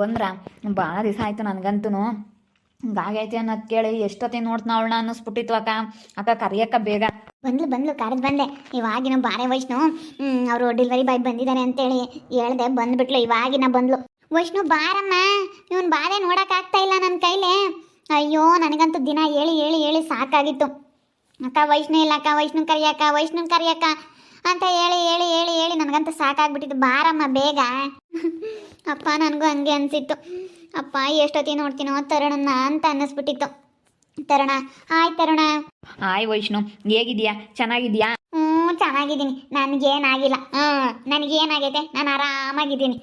ಬಂದ್ರ ಭಾಳ ದಿವಸ ಆಯ್ತು ನನಗಂತೂ ಹಿಂಗಾಗೈತಿ ಅನ್ನೋದು ಕೇಳಿ ಎಷ್ಟೊತ್ತಿಗೆ ನೋಡ್ತಾ ಅವಳನ್ನ ಅನ್ನಿಸ್ಬಿಟ್ಟಿತ್ತು ಅಕ್ಕ. ಅಕ್ಕ ಕರಿಯಕ್ಕ ಬೇಗ. ಬಂದ್ಲು ಬಂದ್ಲು ಕರೆದು ಬಂದೆ. ಇವಾಗಿನ ಬಾರೆ ವೈಷ್ಣು ಅವರು ಡೆಲಿವರಿ ಬಾಯ್ ಬಂದಿದ್ದಾರೆ ಅಂತೇಳಿ ಹೇಳ್ದೆ, ಬಂದ್ಬಿಟ್ಲು, ಇವಾಗಿನ ಬಂದ್ಲು. ವೈಷ್ಣು, ಬಾರಮ್ಮ, ಇವನ್ ಬಾರೆ ನೋಡಕ್ಕಾಗ್ತಾ ಇಲ್ಲ ನನ್ನ ಕೈಲೇ. ಅಯ್ಯೋ, ನನಗಂತೂ ದಿನ ಹೇಳಿ ಹೇಳಿ ಹೇಳಿ ಸಾಕಾಗಿತ್ತು. ಅಕ್ಕ, ವೈಷ್ಣು ಇಲ್ಲ ಅಕ್ಕ ವೈಷ್ಣು ಕರಿಯಕ್ಕ ವೈಷ್ಣು ಕರಿಯಕ್ಕ. ಅಂತ ಹೇಳಿ ಹೇಳಿ ಹೇಳಿ ಹೇಳಿ ನನಗಂತೂ ಸಾಕಾಗ್ಬಿಟ್ಟಿದ್ದು. ಬಾರಮ್ಮ ಬೇಗ. ಅಪ್ಪ ನನಗೂ ಹಂಗೆ ಅನಿಸಿತ್ತು. ಅಪ್ಪ ಎಷ್ಟೊತ್ತಿ ನೋಡ್ತೀನೋ ತರುಣನ್ನ ಅಂತ ಅನ್ನಿಸ್ಬಿಟ್ಟಿತ್ತು. ತರುಣ ಆಯ್ ತರುಣ. ಆಯ್ ವೈಷ್ಣು ಹೇಗಿದ್ಯಾ ಚೆನ್ನಾಗಿದ್ಯಾ ಹ್ಞೂ ಚೆನ್ನಾಗಿದ್ದೀನಿ. ನನಗೇನಾಗಿಲ್ಲ. ಹ್ಞೂ ನನಗೇನಾಗೈತೆ? ನಾನು ಆರಾಮಾಗಿದ್ದೀನಿ.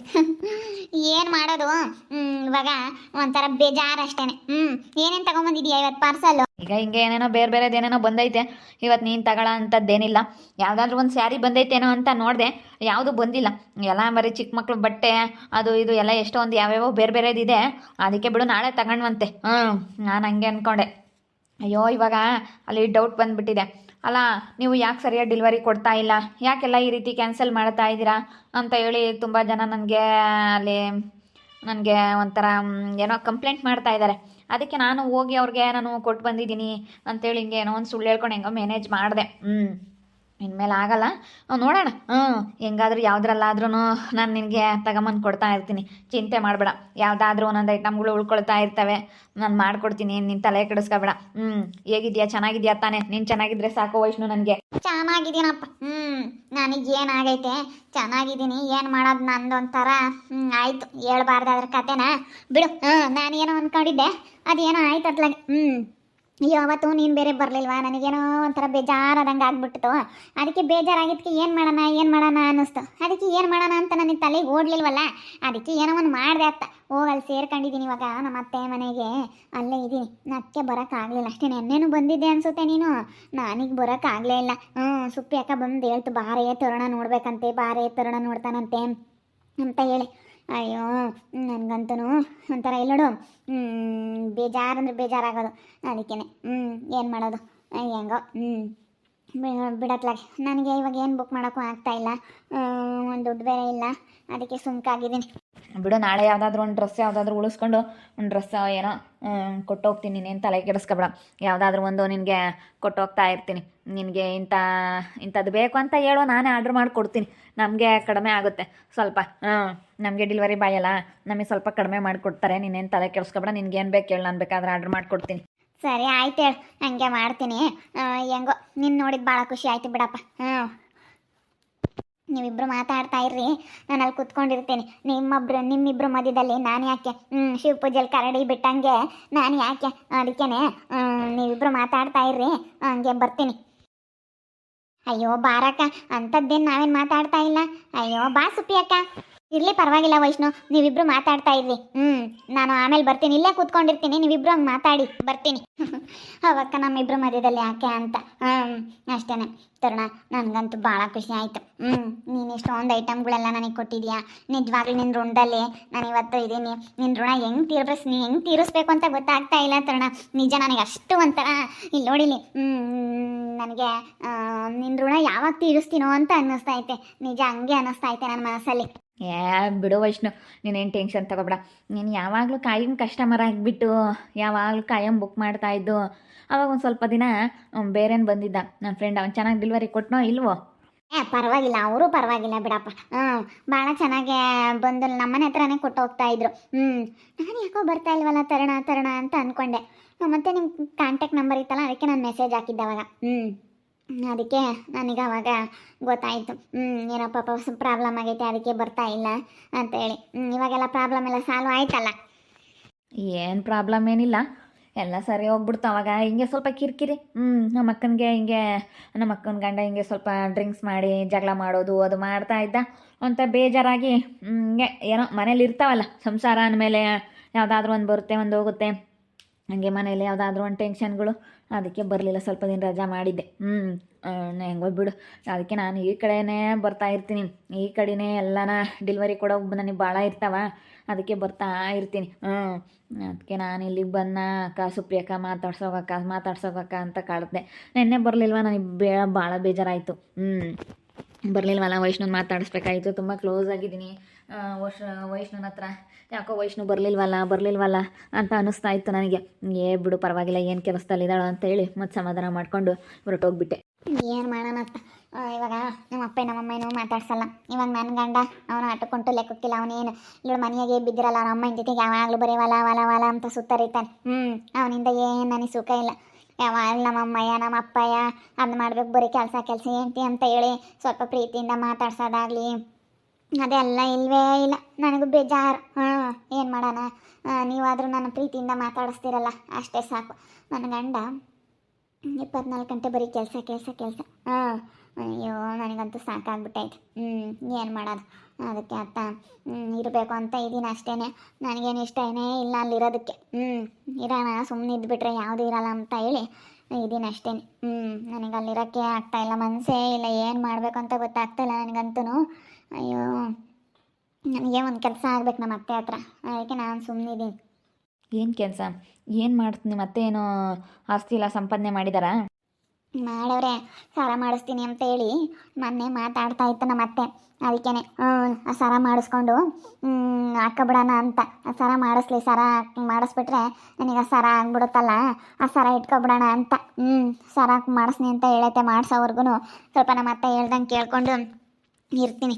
ಏನು ಮಾಡೋದು? ಹ್ಮ್, ಇವಾಗ ಒಂಥರ ಬೇಜಾರು ಅಷ್ಟೇ ಹ್ಞೂ ಏನೇನು ತಗೊಂಬಂದಿದ್ಯಾ ಇವತ್ತು ಪಾರ್ಸಲ್ ಈಗ ಹಿಂಗೆ ಏನೇನೋ ಬೇರೆ ಬೇರೆದು ಏನೇನೋ ಬಂದೈತೆ. ಇವತ್ತು ನೀನು ತಗೊಳ ಅಂಥದ್ದೇನಿಲ್ಲ ಯಾವುದಾದ್ರೂ ಒಂದು ಸ್ಯಾರಿ ಬಂದೈತೇನೋ ಅಂತ ನೋಡಿದೆ. ಯಾವುದು ಬಂದಿಲ್ಲ. ಎಲ್ಲ ಬರೀ ಚಿಕ್ಕ ಮಕ್ಕಳು ಬಟ್ಟೆ, ಅದು ಇದು ಎಲ್ಲ ಎಷ್ಟೊಂದು ಯಾವ್ಯಾವೋ ಬೇರೆ ಬೇರೆದಿದೆ ಅದಕ್ಕೆ ಬಿಡು, ನಾಳೆ ತಗೊಂಡ್ವಂತೆ. ಹ್ಞೂ ನಾನು ಹಂಗೆ ಅಂದ್ಕೊಂಡೆ ಅಯ್ಯೋ, ಇವಾಗ ಅಲ್ಲಿ ಡೌಟ್ ಬಂದುಬಿಟ್ಟಿದೆ. ಅಲ್ಲ, ನೀವು ಯಾಕೆ ಸರಿಯಾಗಿ ಡೆಲಿವರಿ ಕೊಡ್ತಾ ಇಲ್ಲ? ಯಾಕೆಲ್ಲ ಈ ರೀತಿ ಕ್ಯಾನ್ಸಲ್ ಮಾಡ್ತಾ ಇದ್ದೀರಾ? ಅಂತ ಹೇಳಿ ತುಂಬ ಜನ ನನಗೆ ಅಲ್ಲಿ, ನನಗೆ ಒಂಥರ ಏನೋ ಕಂಪ್ಲೇಂಟ್ ಮಾಡ್ತಾ ಇದ್ದಾರೆ ಅದಕ್ಕೆ ನಾನು ಹೋಗಿ ಅವ್ರಿಗೆ ನಾನು ಕೊಟ್ಟು ಬಂದಿದ್ದೀನಿ ಅಂತೇಳಿ ಹಿಂಗೆ ಏನೋ ಒಂದು ಸುಳ್ಳು ಹೇಳ್ಕೊಂಡು ಹೆಂಗೋ ಮ್ಯಾನೇಜ್ ಮಾಡಿದೆ. ಹ್ಞೂ ಇನ್ಮೇಲೆ ಆಗಲ್ಲ. ನೋಡೋಣ. ಹ್ಞೂ ಹೆಂಗಾದ್ರೂ ಯಾವ್ದ್ರಲ್ಲಾದ್ರೂ ನಾನು ನಿನಗೆ ತಗೊಂಬಂದು ಕೊಡ್ತಾ ಇರ್ತೀನಿ. ಚಿಂತೆ ಮಾಡಬೇಡ. ಯಾವುದಾದ್ರೂ ಒಂದೊಂದು ಐಟಮ್ಗಳು ಉಳ್ಕೊಳ್ತಾ ಇರ್ತವೆ. ನಾನು ಮಾಡ್ಕೊಡ್ತೀನಿ ನಿನ್ನ ತಲೆ ಕೆಡಿಸ್ಕೊಬೇಡ. ಹ್ಞೂ ಹೇಗಿದ್ಯಾ? ಚೆನ್ನಾಗಿದ್ಯಾ ತಾನೇ? ನೀನು ಚೆನ್ನಾಗಿದ್ರೆ ಸಾಕು ವೈಷ್ಣು ನನಗೆ. ಚೆನ್ನಾಗಿದ್ದೀನಪ್ಪ. ಹ್ಞೂ ನನಗೇನಾಗೈತೆ ಚೆನ್ನಾಗಿದ್ದೀನಿ. ಏನು ಮಾಡೋದು ನಂದೊಂಥರ? ಹ್ಞೂ ಆಯಿತು. ಹೇಳ್ಬಾರ್ದು ಕತೆನಾ? ಕತೆನ ಬಿಡು ಹ್ಞೂ ಏನೋ ಅಂದ್ಕೊಂಡಿದ್ದೆ ಅದೇನೋ ಆಯ್ತು ಅತ್ಲಾಗೆ ಹ್ಞೂ ಅವತ್ತು ನೀನು ಬೇರೆ ಬರಲಿಲ್ವಾ? ನನಗೇನೋ ಒಂಥರ ಬೇಜಾರಾದಂಗೆ ಆಗ್ಬಿಟ್ಟಿತ್ತು ಅದಕ್ಕೆ ಬೇಜಾರಾಗಿದ್ದಕ್ಕೆ ಏನು ಮಾಡೋಣ ಏನು ಮಾಡೋಣ ಅನ್ನಿಸ್ತು. ಅದಕ್ಕೆ ಏನು ಮಾಡೋಣ ಅಂತ ನನಗೆ ತಲೆಗೆ ಓಡಲಿಲ್ವಲ್ಲ? ಅದಕ್ಕೆ ಏನೋ ಒಂದು ಮಾಡಿದೆ ಅತ್ತ. ಹೋಗಿ ಅಲ್ಲಿ ಸೇರ್ಕೊಂಡಿದ್ದೀನಿ ಇವಾಗ ನಮ್ಮ ಅತ್ತೆ ಮನೆಗೆ. ಅಲ್ಲೇ ಇದ್ದೀನಿ. ನಕ್ಕೆ ಬರೋಕ್ಕಾಗಲಿಲ್ಲ. ಅಷ್ಟೇ ನೆನ್ನೇನು ಬಂದಿದ್ದೆ ಅನಿಸುತ್ತೆ ನೀನು. ನನಗೆ ಬರೋಕ್ಕಾಗಲೇ ಇಲ್ಲ. ಹ್ಞೂ ಸುಪ್ಪಿ ಅಕ್ಕ ಬಂದು ಹೇಳ್ತು, ಬಾರೇ ತರೋಣ ನೋಡ್ಬೇಕಂತೆ, ಬಾರೇ ತರೋಣ ನೋಡ್ತಾನಂತೆ ಅಂತ ಹೇಳಿ. ಅಯ್ಯೋ, ನನಗಂತೂ ಒಂಥರ ಇಲ್ಲೋಡು ಬೇಜಾರು ಅಂದ್ರೆ ಬೇಜಾರಾಗೋದು. ಅದಕ್ಕೇ ಹ್ಞೂ ಏನು ಮಾಡೋದು? ಹೆಂಗೋ ಹ್ಞೂ ಬಿಡತ್ಲಾಗೆ. ನನಗೆ ಇವಾಗ ಏನು ಬುಕ್ ಮಾಡೋಕ್ಕೂ ಆಗ್ತಾ ಇಲ್ಲ. ಒಂದು ದುಡ್ಡು ಬೇರೆ ಇಲ್ಲ. ಅದಕ್ಕೆ ಸುಮ್ಕಾಗಿದ್ದೀನಿ. ಬಿಡು, ನಾಳೆ ಯಾವುದಾದ್ರೂ ಒಂದು ಡ್ರೆಸ್ ಯಾವುದಾದ್ರೂ ಉಳಿಸ್ಕೊಂಡು ಒಂದು ಡ್ರೆಸ್ ಏನೋ ಕೊಟ್ಟೋಗ್ತೀನಿ. ನೀನೇನು ತಲೆ ಕೆಡಿಸ್ಕೊಬೇಡ ಯಾವುದಾದ್ರೂ ಒಂದು ನಿನಗೆ ಕೊಟ್ಟು ಹೋಗ್ತಾ ಇರ್ತೀನಿ. ನಿನಗೆ ಇಂಥ ಇಂಥದ್ದು ಬೇಕು ಅಂತ ಹೇಳೋ ನಾನೇ ಆರ್ಡ್ರ್ ಮಾಡಿಕೊಡ್ತೀನಿ. ನಮಗೆ ಕಡಿಮೆ ಆಗುತ್ತೆ. ಸ್ವಲ್ಪ ಹಾಂ ನಮಗೆ ಡೆಲಿವರಿ ಬಾಯ್ ಅಲ್ಲ ನಮಗೆ ಸ್ವಲ್ಪ ಕಡಿಮೆ ಮಾಡಿಕೊಡ್ತಾರೆ. ನೀನೇನು ತಲೆ ಕೆಡಿಸ್ಕೊಬೇಡ ನಿನಗೆ ಏನು ಬೇಕು ಹೇಳು. ನಾನು ಬೇಕಾದ್ರೆ ಆರ್ಡ್ರ್ ಮಾಡಿಕೊಡ್ತೀನಿ. ಸರಿ, ಆಯ್ತು ಹೇಳು. ಹಂಗೆ ಮಾಡ್ತೀನಿ. ಹೆಂಗೋ ನಿನ್ನ ನೋಡಿದ್ದು ಭಾಳ ಖುಷಿ ಆಯ್ತು ಬಿಡಪ್ಪ. ಹ್ಞೂ ನೀವಿಬ್ರು ಮಾತಾಡ್ತಾ ಇರ್ರಿ ನಾನು ಅಲ್ಲಿ ಕುತ್ಕೊಂಡಿರ್ತೀನಿ. ನಿಮ್ಮೊಬ್ರು, ನಿಮ್ಮಿಬ್ರು ಮಧ್ಯದಲ್ಲಿ ನಾನು ಯಾಕೆ? ಶಿವ ಪೂಜೆಲಿ ಕರಡಿ ಬಿಟ್ಟಂಗೆ ನಾನು ಯಾಕೆ? ಅದಕ್ಕೇನೆ ನೀವಿಬ್ರು ಮಾತಾಡ್ತಾ ಇರ್ರಿ, ಹಂಗೆ ಬರ್ತೀನಿ. ಅಯ್ಯೋ ಬಾರಕ್ಕ, ಅಂಥದ್ದೇನು ನಾವೇನು ಮಾತಾಡ್ತಾ ಇಲ್ಲ? ಅಯ್ಯೋ ಬಾ ಸುಪ್ಪಿ ಅಕ್ಕ ಇರ್ಲಿ, ಪರವಾಗಿಲ್ಲ ವೈಷ್ಣು. ನೀವಿಬ್ರು ಮಾತಾಡ್ತಾ ಇರ್ರಿ. ಹ್ಞೂ ನಾನು ಆಮೇಲೆ ಬರ್ತೀನಿ. ಇಲ್ಲೇ ಕೂತ್ಕೊಂಡಿರ್ತೀನಿ. ನೀವಿಬ್ರು ಹಂಗೆ ಮಾತಾಡಿ. ಬರ್ತೀನಿ. ಅವಕ್ಕ ನಮ್ಮಿಬ್ರು ಮಧ್ಯದಲ್ಲಿ ಯಾಕೆ ಅಂತ. ಹ್ಮ್, ಅಷ್ಟೇನೆ. ತರುಣ, ನನಗಂತೂ ಭಾಳ ಖುಷಿ ಆಯಿತು. ಹ್ಞೂ ನೀನು ಇಷ್ಟೊಂದು ಐಟಮ್ಗಳೆಲ್ಲ ನನಗೆ ಕೊಟ್ಟಿದ್ಯಾ? ನಿಜವಾಗ್ಲೂ ನಿನ್ನ ಋಣದಲ್ಲಿ ನಾನು ಇವತ್ತು ಇದ್ದೀನಿ ನಿನ್ನ ಋಣ ಹೆಂಗೆ ತೀರ್ಸ್ ನೀ ಹೆಂಗೆ ತೀರಿಸ್ಬೇಕು ಅಂತ ಗೊತ್ತಾಗ್ತಾ ಇಲ್ಲ ತರುಣ. ನಿಜ ನನಗೆ ಅಷ್ಟು ಒಂಥರ ಇಲ್ಲಿ ನೋಡಿಲಿ ನನಗೆ ನಿನ್ನ ಋಣ ಯಾವಾಗ ತೀರಿಸ್ತೀನೋ ಅಂತ ಅನ್ನಿಸ್ತಾ ಐತೆ. ನಿಜ ಹಂಗೆ ಅನ್ನಿಸ್ತಾ ಐತೆ ನನ್ನ ಮನಸ್ಸಲ್ಲಿ. ಏ, ಬಿಡು ವೈಷ್ಣು, ನೀನೇನು ಟೆನ್ಷನ್ ತಗೋಬೇಡ. ನೀನು ಯಾವಾಗಲೂ ಕಾಯಂ ಕಸ್ಟಮರ್ ಆಗಿಬಿಟ್ಟು, ಯಾವಾಗಲೂ ಕಾಯಂ ಬುಕ್ ಮಾಡ್ತಾ ಇದ್ದು, ಅವಾಗ ಒಂದು ಸ್ವಲ್ಪ ದಿನ ಬೇರೆನ್ ಬಂದಿದ್ದ. ನನ್ನ ಫ್ರೆಂಡ್ ಅವ್ನು ಚೆನ್ನಾಗಿ ಡೆಲಿವರಿ ಕೊಟ್ಟನೋ ಇಲ್ವೋ? ಏ, ಪರವಾಗಿಲ್ಲ, ಅವರು ಪರವಾಗಿಲ್ಲ ಬಿಡಪ್ಪ. ಹ್ಞೂ ಭಾಳ ಚೆನ್ನಾಗಿ ಬಂದು ನಮ್ಮನೆ ಹತ್ರನೇ ಕೊಟ್ಟು ಹೋಗ್ತಾ ಇದ್ರು. ಹ್ಞೂ ನಾನು ಯಾಕೋ ಬರ್ತಾ ಇಲ್ವಲ್ಲ, ತರೋಣ ತರೋಣ ಅಂತ ಅಂದ್ಕೊಂಡೆ ಮತ್ತೆ ನಿಮ್ಮ ಕಾಂಟ್ಯಾಕ್ಟ್ ನಂಬರ್ ಇತ್ತಲ್ಲ, ಅದಕ್ಕೆ ನಾನು ಮೆಸೇಜ್ ಹಾಕಿದ್ದೆ ಅವಾಗ. ಹ್ಞೂ ಅದಕ್ಕೆ ನನಗೆ ಅವಾಗ ಗೊತ್ತಾಯಿತು ಹ್ಞೂ ಏನೋ ಪಾಪ ಪ್ರಾಬ್ಲಮ್ ಆಗೈತೆ, ಅದಕ್ಕೆ ಬರ್ತಾ ಇಲ್ಲ ಅಂತೇಳಿ ಇವಾಗೆಲ್ಲ ಪ್ರಾಬ್ಲಮ್ ಎಲ್ಲ ಸಾಲ್ವ್ ಆಯ್ತಲ್ಲ? ಏನು ಪ್ರಾಬ್ಲಮ್ ಏನಿಲ್ಲ. ಎಲ್ಲ ಸರಿ ಹೋಗ್ಬಿಡ್ತು ಅವಾಗ. ಹಿಂಗೆ ಸ್ವಲ್ಪ ಕಿರಿಕಿರಿ. ಹ್ಞೂ ನಮ್ಮ ಅಕ್ಕನಿಗೆ ಹಿಂಗೆ, ನಮ್ಮ ಅಕ್ಕನ ಗಂಡ ಹಿಂಗೆ ಸ್ವಲ್ಪ ಡ್ರಿಂಕ್ಸ್ ಮಾಡಿ, ಜಗಳ ಮಾಡೋದು, ಅದು ಮಾಡ್ತಾ ಇದ್ದ. ಅಂತ ಬೇಜಾರಾಗಿ ಹಿಂಗೆ ಏನೋ ಮನೇಲಿ ಇರ್ತಾವಲ್ಲ, ಸಂಸಾರ ಅಂದಮೇಲೆ ಯಾವುದಾದ್ರೂ ಒಂದು ಬರುತ್ತೆ, ಒಂದು ಹೋಗುತ್ತೆ. ಹಂಗೆ ಮನೇಲಿ ಯಾವುದಾದ್ರೂ ಒಂದು ಟೆನ್ಷನ್ಗಳು ಅದಕ್ಕೆ ಬರಲಿಲ್ಲ, ಸ್ವಲ್ಪ ದಿನ ರಜಾ ಮಾಡಿದ್ದೆ. ಹ್ಞೂ ಹೆಂಗೋ ಬಿಡು. ಅದಕ್ಕೆ ನಾನು ಈ ಕಡೆನೇ ಬರ್ತಾ ಇರ್ತೀನಿ. ಈ ಕಡೆನೇ ಎಲ್ಲನ ಡೆಲಿವರಿ ಕೊಡೋ ನನಗೆ ಭಾಳ ಇರ್ತಾವ. ಅದಕ್ಕೆ ಬರ್ತಾ ಇರ್ತೀನಿ. ಹ್ಞೂ ಅದಕ್ಕೆ ನಾನು ಇಲ್ಲಿಗೆ ಬಂದ ಅಕ್ಕ ಸುಪ್ರಿಯಕ್ಕ ಮಾತಾಡ್ಸೋಗಕ್ಕ ಮಾತಾಡ್ಸೋಗಕ್ಕ ಅಂತ ಕಾಡ್ದೆ ನೆನ್ನೆ ಬರಲಿಲ್ವ? ನನಗೆ ಬೇ ಭಾಳ ಬೇಜಾರಾಯಿತು. ಹ್ಞೂ ಬರಲಿಲ್ವಲ್ಲ? ವೈಷ್ಣುನ ಮಾತಾಡಿಸ್ಬೇಕಾಯಿತು. ತುಂಬ ಕ್ಲೋಸ್ ಆಗಿದ್ದೀನಿ. ವೈಶ್, ವೈಷ್ಣುನ ಹತ್ರ. ಯಾಕೋ ವೈಷ್ಣು ಬರಲಿಲ್ವಲ್ಲ ಬರಲಿಲ್ವಲ್ಲ ಅಂತ ಅನ್ನಿಸ್ತಾ ಇತ್ತು ನನಗೆ. ಏ, ಬಿಡು, ಪರವಾಗಿಲ್ಲ, ಏನು ಅಂತ ಹೇಳಿ ಮತ್ತೆ ಸಮಾಧಾನ ಮಾಡಿಕೊಂಡು ಹೊರಟೋಗ್ಬಿಟ್ಟೆ. ಏನು ಮಾಡೋಣ ಇವಾಗ ನಮ್ಮ ಅಪ್ಪ ನಮ್ಮ ಏನೂ ಮಾತಾಡ್ಸಲ್ಲ. ಇವಾಗ ನನ್ನ ಗಂಡ, ಅವನು ಆಟಕ್ಕೊಂಟು ಲೆಕ್ಕಕ್ಕಿಲ್ಲ ಅವನೇನು ಇವಳು ಮನೆಯಾಗೆ ಬಿದ್ದಿರಲ್ಲ ಅವ್ರ ಅಮ್ಮನ ಜೊತೆಗೆ ಯಾವಾಗಲೂ ಬರೀ ವಲ ವಲ ವಲ ಅಂತ ಸುತ್ತರಿತಾನೆ ಹ್ಞೂ ಅವನಿಂದ ಏನು ನನಗೆ ಸುಖ ಇಲ್ಲ. ಯಾವಾಗ ನಮ್ಮ ಅಮ್ಮಯ್ಯ, ನಮ್ಮ ಅಪ್ಪಯ್ಯ ಅದು ಮಾಡ್ಬೇಕು, ಬರೀ ಕೆಲಸ ಕೆಲಸ ఏంటి ಅಂತ ಹೇಳಿ ಸ್ವಲ್ಪ ಪ್ರೀತಿಯಿಂದ ಮಾತಾಡ್ಸೋದಾಗಲಿ. ಅದೆಲ್ಲ ಇಲ್ವೇ ಇಲ್ಲ. ನನಗೂ ಬೇಜಾರು. ಹಾಂ, ಏನು ಮಾಡೋಣ? ನೀವಾದರೂ ನನ್ನ ಪ್ರೀತಿಯಿಂದ ಮಾತಾಡಿಸ್ತೀರಲ್ಲ, ಅಷ್ಟೇ ಸಾಕು. ನನ್ನ ಗಂಡ ಇಪ್ಪತ್ನಾಲ್ಕು ಗಂಟೆ ಬರೀ ಕೆಲಸ ಕೆಲಸ ಕೆಲಸ. ಹಾಂ. ಅಯ್ಯೋ, ನನಗಂತೂ ಸಾಕಾಗ್ಬಿಟ್ಟೈತೆ. ಹ್ಞೂ ಏನು ಮಾಡೋದು? ಅದಕ್ಕೆ ಅತ್ತ ಇರಬೇಕು ಅಂತ ಇದ್ದೀನಿ ಅಷ್ಟೇ ನನಗೇನು ಇಷ್ಟನೇ ಇಲ್ಲ ಅಲ್ಲಿರೋದಕ್ಕೆ. ಹ್ಞೂ ಇರೋಣ ಸುಮ್ಮನೆ ಇದ್ಬಿಟ್ರೆ ಯಾವುದು ಇರಲ್ಲ ಅಂತ ಹೇಳಿ ಇದ್ದೀನಿ ಅಷ್ಟೇ ಹ್ಞೂ ನನಗೆ ಅಲ್ಲಿರೋಕ್ಕೆ ಆಗ್ತಾ ಇಲ್ಲ, ಮನಸ್ಸೇ ಇಲ್ಲ. ಏನು ಮಾಡಬೇಕು ಅಂತ ಗೊತ್ತಾಗ್ತಾ ಇಲ್ಲ ನನಗಂತೂ ಅಯ್ಯೋ, ನನಗೆ ಒಂದು ಕೆಲಸ ಆಗ್ಬೇಕು ನಮ್ಮ ಅತ್ತೆ ಹತ್ರ. ಅದಕ್ಕೆ ನಾನು ಸುಮ್ಮನಿದ್ದೀನಿ ಏನು ಕೆಲಸ? ಏನು ಮಾಡ್ತೀನಿ? ಮತ್ತೆ ಏನೋ ಆಸ್ತಿ ಇಲ್ಲ, ಸಂಪಾದನೆ ಮಾಡಿದಾರಾ? ಮಾಡವ್ರೆ ಸಾಲ ಮಾಡಿಸ್ತೀನಿ ಅಂತ ಹೇಳಿ ಮೊನ್ನೆ ಮಾತಾಡ್ತಾ ಇತ್ತು ನಮ್ಮ ಅತ್ತೆ. ಅದಕ್ಕೇನೆ ಆ ಸರ ಮಾಡಿಸ್ಕೊಂಡು ಹಾಕಬಿಡೋಣ ಅಂತ. ಆ ಸರ ಮಾಡಿಸ್ಲಿ, ಸರ ಮಾಡಿಸ್ಬಿಟ್ರೆ ನನಗೆ ಆ ಸರ ಆಗ್ಬಿಡುತ್ತಲ್ಲ. ಆ ಸರ ಇಟ್ಕೊಬಿಡೋಣ ಅಂತ. ಹ್ಞೂ ಸರ ಮಾಡಿಸ್ನಿ ಅಂತ ಹೇಳೈತೆ ಮಾಡ್ಸೋವರ್ಗು ಸ್ವಲ್ಪ ನಮ್ಮ ಅತ್ತೆ ಹೇಳ್ದಂಗೆ ಕೇಳ್ಕೊಂಡು ಇರ್ತೀನಿ.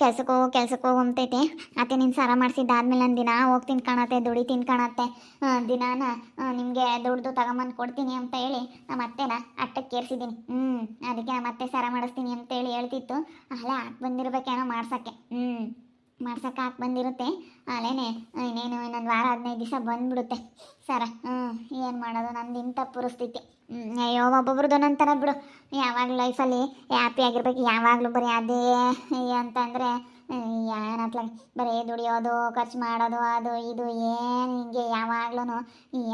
ಕೆಲ್ಸಕ್ಕೆ ಹೋಗೋ ಕೆಲ್ಸಕ್ಕೆ ಹೋಗು ಅಂತೈತೆ. ಅತ್ತೆ ನೀನು ಸರ ಮಾಡಿಸಿದ್ದಾದ್ಮೇಲೆ ನಾನು ದಿನ ಹೋಗ್ತೀನಿ ಕಾಣತ್ತೆ, ದುಡಿತೀನಿ ಕಾಣತ್ತೆ. ದಿನಾನ ನಿಮಗೆ ದುಡ್ದು ತಗೊಂಬಂದು ಕೊಡ್ತೀನಿ ಅಂತ ಹೇಳಿ ನಮ್ಮ ಅತ್ತೆನ ಅಟ್ಟಕ್ಕೆ ಏರ್ಸಿದ್ದೀನಿ. ಹ್ಞೂ ಅದಕ್ಕೆ ನಮ್ಮ ಅತ್ತೆ ಸಾರ ಮಾಡಿಸ್ತೀನಿ ಅಂತ ಹೇಳಿ ಹೇಳ್ತಿತ್ತು. ಅಲ್ಲ ಬಂದಿರ್ಬೇಕೇನೋ ಮಾಡ್ಸೋಕ್ಕೆ. ಹ್ಞೂ ಮಾಡ್ಸಕ್ಕೆ ಹಾಕಿ ಬಂದಿರುತ್ತೆ. ಅಲ್ಲೇನೆ, ಇನ್ನೇನು ಇನ್ನೊಂದು ವಾರ ಹದಿನೈದು ದಿವಸ ಬಂದ್ಬಿಡುತ್ತೆ. ಸರ ಹ್ಞೂ ಏನು ಮಾಡೋದು? ನಂದು ಇಂಥ ಪರಿಸ್ಥಿತಿ. ಅಯ್ಯೋ ಒಬ್ಬೊಬ್ರದ್ದು ಒಂದೊಂಥರ ಬಿಡು. ಯಾವಾಗ ಲೈಫಲ್ಲಿ ಹ್ಯಾಪಿ ಆಗಿರ್ಬೇಕು, ಯಾವಾಗಲೂ ಬರೀ ಅದೇ ಅಂತಂದರೆ ಏನತ್ಲಾಗ ಬರೀ ದುಡಿಯೋದು, ಖರ್ಚು ಮಾಡೋದು, ಅದು ಇದು, ಏನು ಹಿಂಗೆ ಯಾವಾಗ್ಲೂ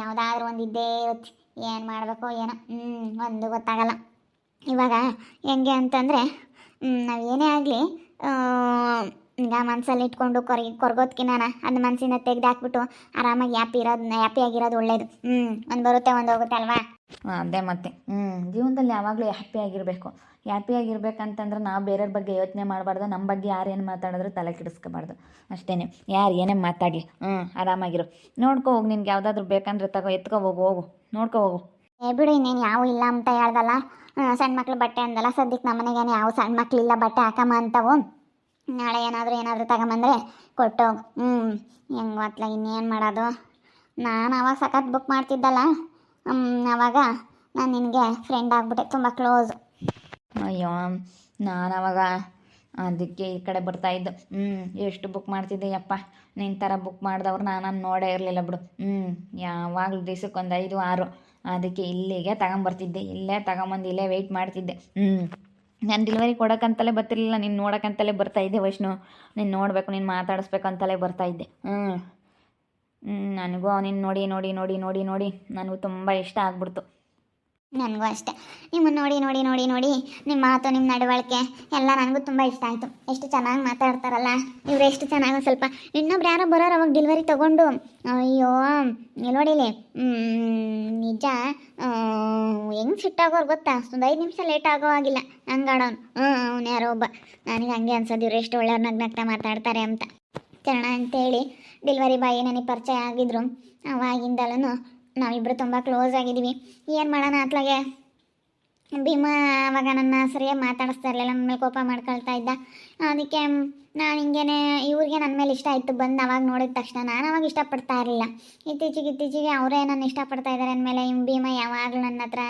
ಯಾವುದಾದ್ರೂ ಒಂದು ಇದ್ದೇ ಇರುತ್ತೆ. ಏನು ಮಾಡಬೇಕು ಏನೋ ಹ್ಞೂ ಒಂದು ಗೊತ್ತಾಗಲ್ಲ. ಇವಾಗ ಹೆಂಗೆ ಅಂತಂದರೆ ನಾವು ಏನೇ ಆಗಲಿ ಈಗ ಮನಸ್ಸಲ್ಲಿ ಇಟ್ಕೊಂಡು ಕೊರಗಿ ಕೊರ್ಗೋದ್ಕಿನ್ನ ಅದು ಮನಸ್ಸಿಂದ ತೆಗ್ದು ಹಾಕ್ಬಿಟ್ಟು ಆರಾಮಾಗಿ ಹ್ಯಾಪಿ ಇರೋದು ಹ್ಯಾಪಿ ಆಗಿರೋದು ಒಳ್ಳೇದು. ಹ್ಞೂ ಒಂದು ಬರುತ್ತೆ ಒಂದು ಹೋಗುತ್ತೆ ಅಲ್ವಾ ಅದೇ ಮತ್ತೆ. ಹ್ಞೂ ಜೀವನದಲ್ಲಿ ಯಾವಾಗಲೂ ಹ್ಯಾಪಿ ಆಗಿರಬೇಕು. ಹ್ಯಾಪಿ ಆಗಿರ್ಬೇಕಂತಂದ್ರೆ ನಾವು ಬೇರೆಯವ್ರ ಬಗ್ಗೆ ಯೋಚನೆ ಮಾಡಬಾರ್ದು ನಮ್ಮ ಬಗ್ಗೆ ಯಾರು ಏನು ಮಾತಾಡಿದ್ರು ತಲೆ ಕೆಡಿಸ್ಕೋಬಾರ್ದು. ಅಷ್ಟೇ ಯಾರು ಏನೇ ಮಾತಾಡಲಿ. ಹ್ಞೂ ಆರಾಮಾಗಿರು. ನೋಡ್ಕೊ ಹೋಗಿ ನಿನ್ಗೆ ಯಾವುದಾದ್ರೂ ಬೇಕಂದ್ರೆ ತಗೋ ಎತ್ಕೊ ಹೋಗು ಹೋಗು. ನೋಡ್ಕೊ ಹೋಗು. ಏ ಬಿಡು ಇನ್ನೇನು ಯಾವ ಇಲ್ಲ ಅಂತ ಹೇಳ್ದಲ್ಲ? ಸಣ್ಣ ಮಕ್ಳು ಬಟ್ಟೆ ಅಂದಲ್ಲ ಸದ್ಯಕ್ಕೆ ನಮ್ಮ ಮನೆಗೇನು ಯಾವ ಸಣ್ಣ ಮಕ್ಳಿಲ್ಲ ಬಟ್ಟೆ ಹಾಕಮ್ಮ ಅಂತವು. ನಾಳೆ ಏನಾದರೂ ಏನಾದರೂ ತಗೊಂಬಂದ್ರೆ ಕೊಟ್ಟು. ಹ್ಞೂ ಹೆಂಗೆ ಮತ್ತೆ ಇನ್ನೇನು ಮಾಡೋದು? ನಾನು ಅವಾಗ ಸಖತ್ ಬುಕ್ ಮಾಡ್ತಿದ್ದಲ್ಲ. ಅವಾಗ ನಾನು ನಿನಗೆ ಫ್ರೆಂಡ್ ಆಗಿಬಿಟ್ಟೆ, ತುಂಬ ಕ್ಲೋಸ್ ಅಯ್ಯೋ, ನಾನು ಅವಾಗ ಅದಕ್ಕೆ ಈ ಕಡೆ ಬರ್ತಾಯಿದ್ದು ಹ್ಞೂ ಎಷ್ಟು ಬುಕ್ ಮಾಡ್ತಿದ್ದೆ ಯಪ್ಪ ನಿನ್ನ ಥರ ಬುಕ್ ಮಾಡಿದವ್ರು ನಾನು ನೋಡೇ ಇರಲಿಲ್ಲ ಬಿಡು. ಹ್ಞೂ ಯಾವಾಗಲೂ ದಿವ್ಸಕ್ಕೊಂದು ಐದು, ಆರು. ಅದಕ್ಕೆ ಇಲ್ಲಿಗೆ ತಗೊಂಬರ್ತಿದ್ದೆ, ಇಲ್ಲೇ ತಗೊಂಬಂದು ಇಲ್ಲೇ ವೆಯ್ಟ್ ಮಾಡ್ತಿದ್ದೆ. ಹ್ಞೂ ನಾನು ಡೆಲಿವರಿ ಕೊಡೋಕ್ಕಂತಲೇ ಬರ್ತಿರ್ಲಿಲ್ಲ, ನೀನು ನೋಡೋಕ್ಕಂತಲೇ ಬರ್ತಾ ಇದ್ದೆ ವೈಷ್ಣು. ನೀನು ನೋಡಬೇಕು, ನೀನು ಮಾತಾಡಿಸ್ಬೇಕು ಅಂತಲೇ ಬರ್ತಾ ಇದ್ದೆ. ಹ್ಞೂ ಹ್ಞೂ ನನಗೂ ಅವನಿನ್ನು ನೋಡಿ ನೋಡಿ ನೋಡಿ ನೋಡಿ ನೋಡಿ, ನನಗೂ ತುಂಬ ಇಷ್ಟ ಆಗ್ಬಿಡ್ತು. ನನಗೂ ಅಷ್ಟೇ. ನಿಮ್ಮನ್ನು ನೋಡಿ ನೋಡಿ ನೋಡಿ ನೋಡಿ ನಿಮ್ಮ ಮಾತು ನಿಮ್ಮ ನಡವಳಿಕೆ ಎಲ್ಲ ನನಗೂ ತುಂಬ ಇಷ್ಟ ಆಯಿತು. ಎಷ್ಟು ಚೆನ್ನಾಗಿ ಮಾತಾಡ್ತಾರಲ್ಲ, ಇವರು ಎಷ್ಟು ಚೆನ್ನಾಗಿ ಸ್ವಲ್ಪ ಇನ್ನೊಬ್ರು ಯಾರೋ ಬರೋರು ಅವಾಗ ಡೆಲಿವರಿ ತಗೊಂಡು, ಅಯ್ಯೋ ನೋಡಿಲಿ? ನಿಜ ಹೆಂಗೆ ಫಿಟ್ ಆಗೋರು ಗೊತ್ತಾ? ಒಂದು ಐದು ನಿಮಿಷ ಲೇಟ್ ಆಗೋ ಆಗಿಲ್ಲ ಹಂಗಾಡೋನು ಹ್ಞೂ ಅವ್ನು ಯಾರೋ ಒಬ್ಬ. ನನಗೆ ಹಂಗೆ ಅನ್ಸೋದು ಇವ್ರು ಎಷ್ಟು ಒಳ್ಳೆಯವ್ರು ನಗ್ನಗ್ತಾ ಮಾತಾಡ್ತಾರೆ ಅಂತ. ಚರಣ ಅಂತೇಳಿ ಡೆಲಿವರಿ ಬಾಯಿ ನನಗೆ ಪರಿಚಯ ಆಗಿದ್ರು. ಅವಾಗಿಂದಲೂ ನಾವಿಬ್ಬರು ತುಂಬ ಕ್ಲೋಸ್ ಆಗಿದ್ದೀವಿ. ಏನು ಮಾಡೋಣ ಅತ್ಲಾಗೆ? ಭೀಮಾ ಅವಾಗ ನನ್ನ ಸರಿಯಾಗಿ ಮಾತಾಡಿಸ್ತಾ ಇರಲಿಲ್ಲ ನನ್ನ ಮೇಲೆ ಕೋಪ ಮಾಡ್ಕೊಳ್ತಾ ಇದ್ದ. ಅದಕ್ಕೆ ನಾನು ಹಿಂಗೇನೆ, ಇವ್ರಿಗೆ ನನ್ನ ಮೇಲೆ ಇಷ್ಟ ಆಯಿತು, ಬಂದು ಅವಾಗ ನೋಡಿದ ತಕ್ಷಣ ನಾನು ಅವಾಗ ಇಷ್ಟಪಡ್ತಾ ಇರಲಿಲ್ಲ. ಇತ್ತೀಚೆಗೆ ಇತ್ತೀಚೆಗೆ ಅವರೇ ನನ್ನ ಇಷ್ಟಪಡ್ತಾ ಇದ್ದಾರೆ ಅಂದಮೇಲೆ ಇವ್ ಭೀಮ ಯಾವಾಗಲೂ ನನ್ನ ಹತ್ರ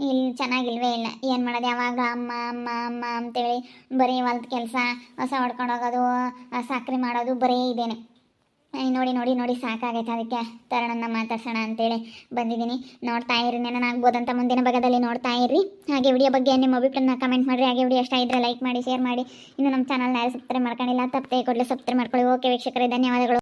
ಇಲ್ಲಿ ಚೆನ್ನಾಗಿಲ್ವೇ ಇಲ್ಲ. ಏನು ಮಾಡೋದು ಯಾವಾಗ ಅಮ್ಮ ಅಮ್ಮ ಅಮ್ಮ ಅಂತೇಳಿ ಬರೀ ಹೊಲ್ದ ಕೆಲಸ, ಹೊಸ ಹೊಡ್ಕೊಂಡು ಹೋಗೋದು, ಸಕ್ರೆ ಮಾಡೋದು ಬರೀ ಇದೇನೆ. ನೋಡಿ ನೋಡಿ ನೋಡಿ, ಸಾಕಾಗೈತೆ. ಅದಕ್ಕೆ ತರಣನ್ನ ಮಾತಾಡ್ಸೋಣ ಅಂತೇಳಿ ಬಂದಿದ್ದೀನಿ. ನೋಡ್ತಾ ಇರಿ ಆಗ್ಬೋದಂತ ಮುಂದಿನ ಭಾಗದಲ್ಲಿ ನೋಡ್ತಾ ಇರಿ. ಹಾಗೆ ವಿಡಿಯೋ ಬಗ್ಗೆ ನಿಮ್ಮ ಅಭಿಪ್ರಾಯನ ಕಮೆಂಟ್ ಮಾಡಿರಿ. ಹಾಗೆ ವಿಡಿಯೋ ಇಷ್ಟ ಇದ್ರೆ ಲೈಕ್ ಮಾಡಿ ಶೇರ್ ಮಾಡಿ. ಇನ್ನು ನಮ್ಮ ಚಾನಲ್ನ ಯಾರು ಸಬ್ಸ್ಕ್ರೈಬ್ ಮಾಡ್ಕೊಂಡಿಲ್ಲ, ತಪ್ಪದೆ ಕೊಡಲಿ ಸಬ್ಸ್ಕ್ರೈಬ್ ಮಾಡ್ಕೊಳ್ಳಿ. ಓಕೆ ವೀಕ್ಷಕರೇ, ಧನ್ಯವಾದಗಳು.